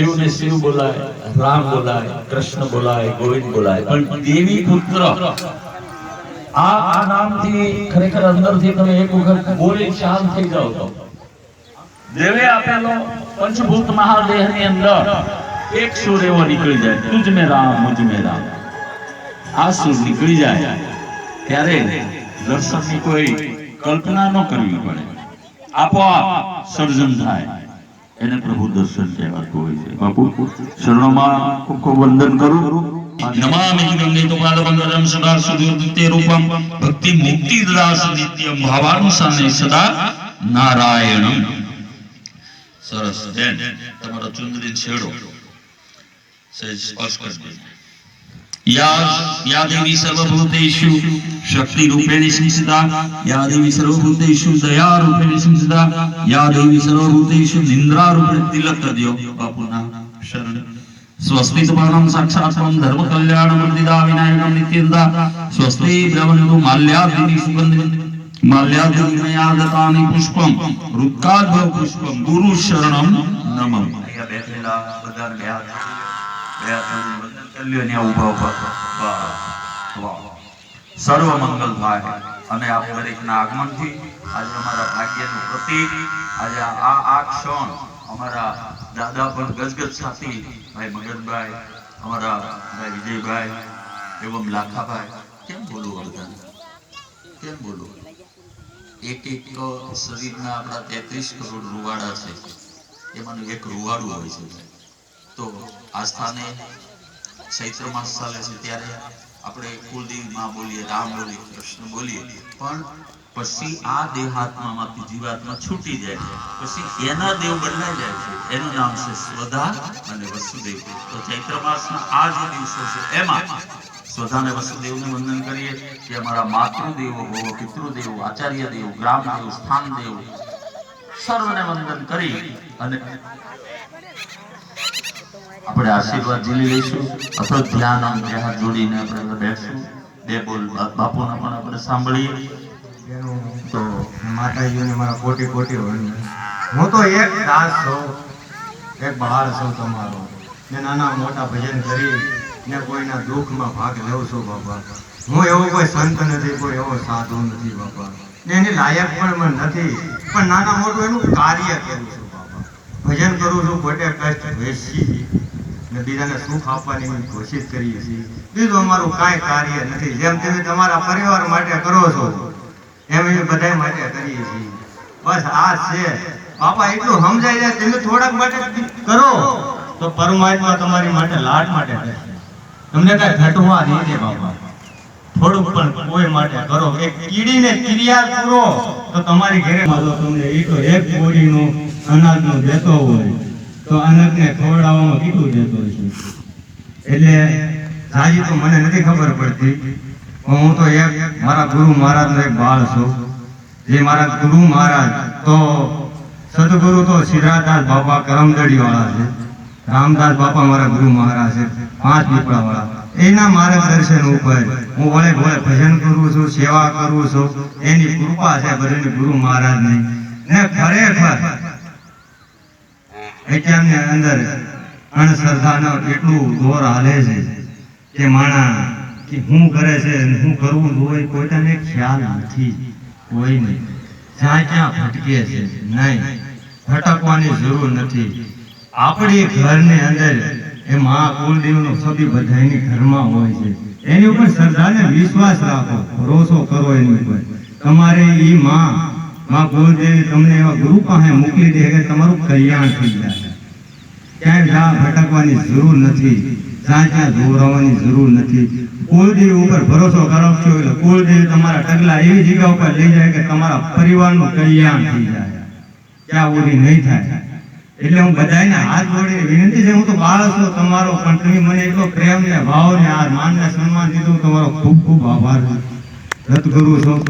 શિવને શિવ બોલાય રામ બોલાય કૃષ્ણ બોલાય ગોવિંદ બોલાય પણ દેવી પુત્ર આ આ નામથી ખરેખર અંદરથી તમે એક વખત બોલી શાંત થઈ જાઓ તો દેવે આપેલો પંચભૂત મહાદેહની અંદર એક સુર એવો નીકળી જાય તુજ મે રામ મુજ મે રામ આ સુર નીકળી જાય ત્યારે દર્શનની કોઈ કલ્પના ન કરવી પડે આપોઆપ સર્જન થાય એને પ્રભુ દર્શન કહેવાતું હોય છે. બાપુ શરણોમાં ખૂબ ખૂબ વંદન કરું. નમામિ શક્તિ રૂપેણી સંસ્થિતા યા દેવી સર્વભૂતેષુ દયા રૂપેણી સંસ્થિતા યા દેવી સર્વભૂતેષુ નિંદ્રા રૂપેણ તિલક દ્યો બાપુના શરણ ધર્મ કલ્યાણ મંદિરા વિનાયકમ નિત્યંતા સ્વસ્તિ બ્રહ્મણુ માલ્યાદિની સુગંધ માલ્યાદિમયાદતાની પુષ્પમ રુક્કાદ્ભવ પુષ્પમ ગુરુ શરણમ નમઃ અહીંયા બેઠેલા બધાને બે હાથ બે હાથ જોડીને વંદન કરી લ્યો ને ઊભા ઊભા બસ વાહ સર્વ મંગલ થાય અને આપ દરેકના આગમનથી આજે અમારા ભાગ્યનું પ્રતીક, આજે આ આ ક્ષણ અમારા દાદા પણ ગજગજ સાથી ભાઈ મગનભાઈ, અમારા ભાઈ વિજયભાઈ એવમ લાખાભાઈ, કેમ બોલું વર્ધન કેમ બોલું? એક એક શરીરના આપણા તેત્રીસ કરોડ રૂવાડા છે. એમાંનું એક રૂવાડું હોય છે. તો આ સ્થાને ચૈત્ર માસ ચાલે છે ત્યારે આપણે કુલદેવી માં બોલીએ રામ બોલીએ, કૃષ્ણ બોલીએ. પણ પછી આ દેહાત્મામાંથી જીવાત્મા છૂટી જાય છે. પછી એના દેવ બદલાઈ જાય છે. એનું નામ છે સ્વધા અને વસુદેવ. તો ચૈત્ર માસના આ જે દિવસો છે, એમાં સ્વધા ને વસુદેવનું વંદન કરીએ કે અમારા માતૃદેવો ભવો પિતૃદેવ આચાર્ય દેવ ગ્રામ દેવ સ્થાન દેવ સર્વને વંદન કરી અને આપણે આશીર્વાદ ઝીલી લઈશું. અથવા ધ્યાન અંગે હાથ જોડીને આપણે બેઠશું બે બોલ બાપુના પણ આપણે સાંભળીએ. તો માતાજીઓને મારા કોટી કોટી વંદન. હું તો એક દાસ છું. એક બહાર છું તમારો. ને નાના મોટા ભજન કરી ને કોઈના દુઃખમાં ભાગ લઉં છું બાપા. હું એવો કોઈ સંત નથી, કોઈ એવો સાધુ નથી બાપા. ને એની લાયક પણ મને નથી. પણ નાના મોટું એનું કાર્ય કરું છું બાપા. ભજન કરું છું ખોટે કષ્ટ વેચી ને બીજાને સુખ આપવાની કોશિશ કરીએ છીએ બીજું અમારું કાંઈ કાર્ય નથી. જેમ તમે તમારા પરિવાર માટે કરો છો, એમ એ બધા માટે કરીએ છીએ. બસ આ છે. બાપા, એટલું સમજાય જાય તમે થોડાક માટે કરો. તો પરમાત્મા તમારી માટે લાડ માટે કરશે. તમને કઈ ઘટવા નહીં દે બાપા. થોડુંક પણ કોઈ માટે કરો. એક કીડીને કિરિયા કરો, તો તમારી ઘરે તમને એ તો એક બોરીનો અનાજનો દેતો હોય. તો અનાજને ખવડાવવામાં કેટલું દેતો છે એટલે સાજી તો મને નથી ખબર પડતી, પણ હું તો એક, મારા ગુરુ મહારાજનો એક બાળ છું. જે મારા ગુરુ મહારાજ, તો સદગુરુ તો સિદ્ધાર્થદાસ બાપા કરમદડી વાળા છે. રામદાસ બાપા મારા ગુરુ મહારાજ છે, પાંચ પીપળા વાળા એના માર્ગદર્શન ઉપર હું વળે વળે ભજન કરું છું, સેવા કરું છું. એની કૃપા છે બધાની ગુરુ મહારાજની. ને ખરેખર અત્યારની અંદર અણશ્રદ્ધાનો એટલું દોર હાલે છે કે માણા કે હું કરે છે હું કરવું હોય કોઈને ખ્યાલ નથી કોઈને જ્યાં ક્યાં ભટકે છે, નહીં. ભટકવાની જરૂર નથી. આપણી ઘરની અંદર એ મા કુલદેવનો સભી બધાની ઘરમાં હોય છે. એની ઉપર શ્રદ્ધાને વિશ્વાસ રાખો, ભરોસો કરો એની ઉપર. તમારે એ માં માં કુલદેવી તમને એવા ગુરુ પાસે મોકલી દે કે તમારું કલ્યાણ થઈ જાય. ક્યાંય જ્યાં ભટકવાની જરૂર નથી. સાચા દોરાવાની જરૂર નથી. કુલદેવ ઉપર ભરોસો કરો છો એટલે કુલદેવ તમારા ટગલા એવી જગ્યા ઉપર લઈ જાય કે તમારા પરિવારનું કલ્યાણ થઈ જાય. ક્યાં ઓલી નહીં થાય. એટલે હું બધાને હાથ જોડીને વિનંતી છે, હું તો બાળક છું તમારો, પણ તમે મને એટલો પ્રેમ ને ભાવ ને આ માન ને સન્માન દીધું, તમારો ખૂબ ખૂબ આભાર રદ કરું છું.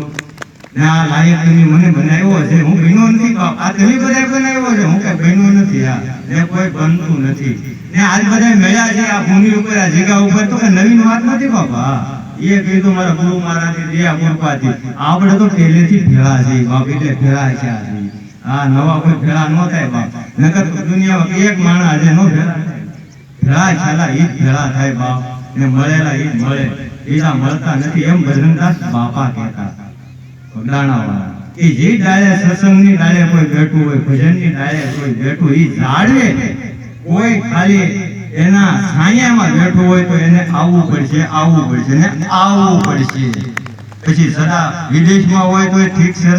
ને આ લાયક તમે મને બનાવ્યો છે. હું બહેનો નથી આ તમે બધા બનાવ્યો છે. હું કઈ બહેનો નથી આ. ને કોઈ બનતું નથી. ને આજ બધા મેળા છે, આ ભૂમિ ઉપર, આ જગ્યા ઉપર. તો નવીન વાત નથી, બાપા. એ કીધું મારા ગુરુ મહારાજની દયા કૃપાથી આપણે તો પહેલેથી ભેળા છે બાપ, એટલે ભેળા છે આ નવા કોઈ ભેળા ન થાય, બાપ. નકર દુનિયામાં એક માણસ આજે નો ભેળા. ભેળા છેલા ઈ ભેળા થાય, બાપ. ને મળેલા ઈ મળે. બીજા મળતા નથી, એમ ભજનદાસ બાપા કહેતા. દાણાવાળા કે જે ડાળે સત્સંગની ડાળે કોઈ બેઠું હોય, ભજનની ડાળે કોઈ બેઠું, એ જાળવે કોઈ ખાલી એના છાયામાં બેઠું હોય તો એને આવવું પડશે આવવું પડશે ને આવવું પડશે. પછી સદા વિદેશમાં હોય તો ઠીક છે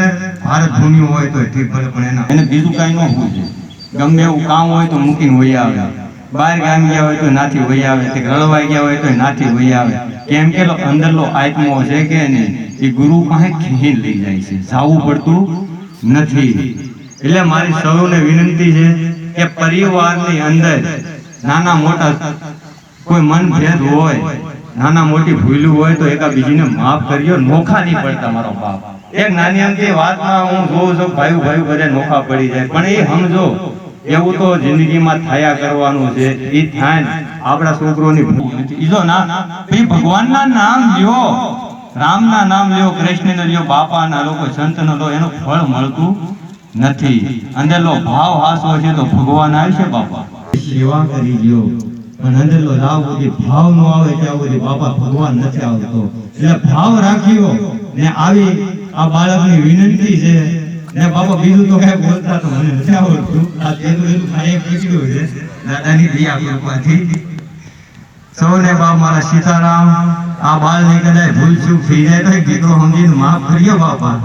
ભારત ભૂમિ હોય તો ઠીક ભલે, પણ એના એને બીજું કાંઈ ન હોવું જોઈએ. ગમે એવું કામ હોય તો મૂકીને વહી આવે. બહાર ગામ ગયા હોય તો નાથી વહી આવે તે રળવાઈ ગયા હોય તો નાથી વહી આવે. કેમ કે લો અંદરનો આત્મો છે કે નહીં? એ ગુરુ પાસે ખીહીને લઈ જાય છે. જાવું પડતું નથી. એટલે મારી સૌને વિનંતી છે કે પરિવારની અંદર નાના મોટા કોઈ મન ભેદ હોય, નાના મોટી ભૂલું હોય તો એકા બીજીને માફ કર્યો નોખા નહીં પડતા મારો બાપ. એક નાની અમથી વાતમાં હું જોઉં છું, ભાઈ ભાઈ બધા નોખા પડી જાય. પણ એ સમજો, એવું તો જિંદગીમાં થયા કરવાનું છે. એ થાય આપણા છોકરોની ભૂલ નથી. ઈ જો ના ભગવાનના નામ લ્યો. રામના નામ લ્યો, કૃષ્ણનો લ્યો, બાપાના લોકો સંતનો લો એનું ફળ મળતું નથી. અંદરનો ભાવ હાસો છે તો ભગવાન આવશે બાપા. સેવા કરી લ્યો, પણ અંદરનો રાવ બધી ભાવ નો આવે ત્યાં સુધી બાપા ભગવાન નથી આવતો. એટલે ભાવ રાખ્યો ને આવી આ બાળકની વિનંતી છે. ને બાપા બીજું તો કઈ બોલતા તો મને નથી આવડતું. આ તેનું ખાઈ પૂછ્યું છે, દાદાની દયા કૃપાથી. સૌને બાપ મારા સીતારામ, આ બાળને કદાચ ભૂલ ચૂક થઈ જાય તો કીધું સમજીને માફ કર્યો બાપા.